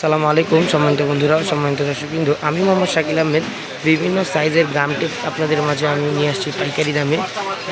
সালামু আলাইকুম সম্মানিত বন্ধুরা, সম্মানিত দর্শকবিন্দু। আমি মোহাম্মদ শাকিল আহমেদ। বিভিন্ন সাইজের গাম টেপ আপনাদের মাঝে আমি নিয়ে আসছি পাইকারি দামে।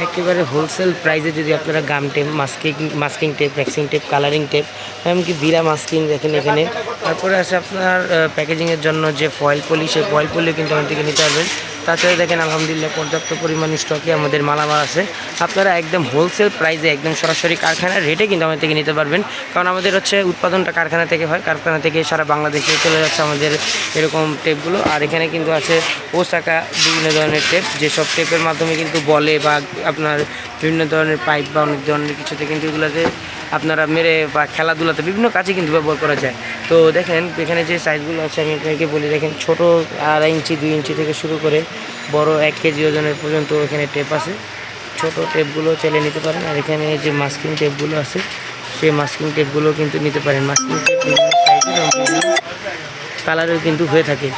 একেবারে হোলসেল প্রাইসে যদি আপনারা gum tape masking masking tape waxing tape colouring tape এমনকি বিরা মাস্কিং দেখেন এখানে। তারপরে আছে আপনার প্যাকেজিংয়ের জন্য যে ফয়েল পলি সেই ফয়েল পলিও কিন্তু আমাদের থেকে নিতে পারবেন তাছাড়া দেখেন আলহামদুলিল্লাহ পর্যাপ্ত পরিমাণ স্টকে আমাদের মালামাল আছে। আপনারা একদম হোলসেল প্রাইসে একদম সরাসরি কারখানার রেটে কিন্তু আমাদের থেকে নিতে পারবেন। কারণ আমাদের হচ্ছে উৎপাদনটা কারখানা থেকে হয়, কারখানা থেকে সারা বাংলাদেশে চলে যাচ্ছে আমাদের এরকম টেপগুলো আর এখানে কিন্তু আছে ওসাকা বিভিন্ন ধরনের টেপ যেসব টেপের মাধ্যমে কিন্তু বলে বা আপনার বিভিন্ন ধরনের পাইপ বা অনেক ধরনের কিছুতে কিন্তু এগুলোতে আপনারা মেরে বা খেলাধুলাতে বিভিন্ন কাজে কিন্তু ব্যবহার করা যায়। তো দেখেন, এখানে যে সাইজগুলো আছে, আমি আপনাকে বলি, দেখেন, ছোট আড়াই ইঞ্চি, দুই ইঞ্চি থেকে শুরু করে বড় এক কেজি ওজনের পর্যন্ত এখানে টেপ আছে। ছোট টেপগুলো চাইলে নিতে পারেন। আর এখানে যে মাস্কিং টেপগুলো আছে, সেই মাস্কিং টেপগুলো কিন্তু নিতে পারেন। মাস্কিং টেপ বিভিন্ন কালারের কিন্তু হয়ে থাকে।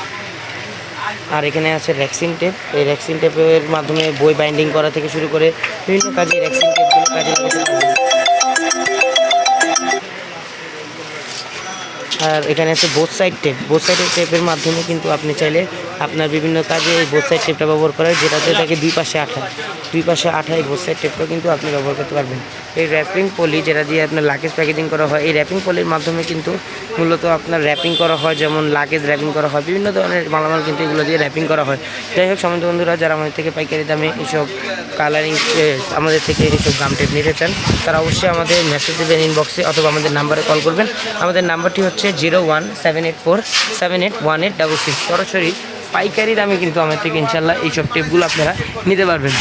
আর এখানে আছে র্যাক্সিন টেপ এই র্যাক্সিন টেপের মাধ্যমে বই বাইন্ডিং করা থেকে শুরু করে বিভিন্ন কাজে র্যাক্সিন টেপগুলো কাজে লাগাতে আর এখানে আছে বোথ সাইড টেপ বোথ সাইডের টেপের মাধ্যমে কিন্তু আপনি চাইলে আপনার বিভিন্ন কাজে এই বোথ সাইড টেপটা ব্যবহার করেন যেটাতে থাকে দুই পাশে আঠা। দুই পাশে আঠা এই বোথ সাইড টেপটা কিন্তু আপনি ব্যবহার করতে পারবেন। এই র্যাপিং পলি যেটা দিয়ে আপনার লাগেজ প্যাকেজিং করা হয়, এই র্যাপিং পলির মাধ্যমে কিন্তু মূলত আপনার র্যাপিং করা হয়, যেমন লাগেজ র্যাপিং করা হয়, বিভিন্ন ধরনের মালামাল কিন্তু এগুলো দিয়ে র্যাপিং করা হয়। যাই হোক সমিত বন্ধুরা, যারা আমাদের থেকে পাইকারি দামে এইসব কালারিং আমাদের থেকে এইসব গাম টেপ নিতে চান, তারা অবশ্যই আমাদের মেসেজ দেবেন ইনবক্সে অথবা আমাদের নাম্বারে কল করবেন। আমাদের নাম্বারটি হচ্ছে zero one seven eight four seven eight one eight double six. সরাসরি পাইকারি দামে কিন্তু আমার থেকে ইনশাল্লাহ এইসব টেপগুলো আপনারা নিতে পারবেন।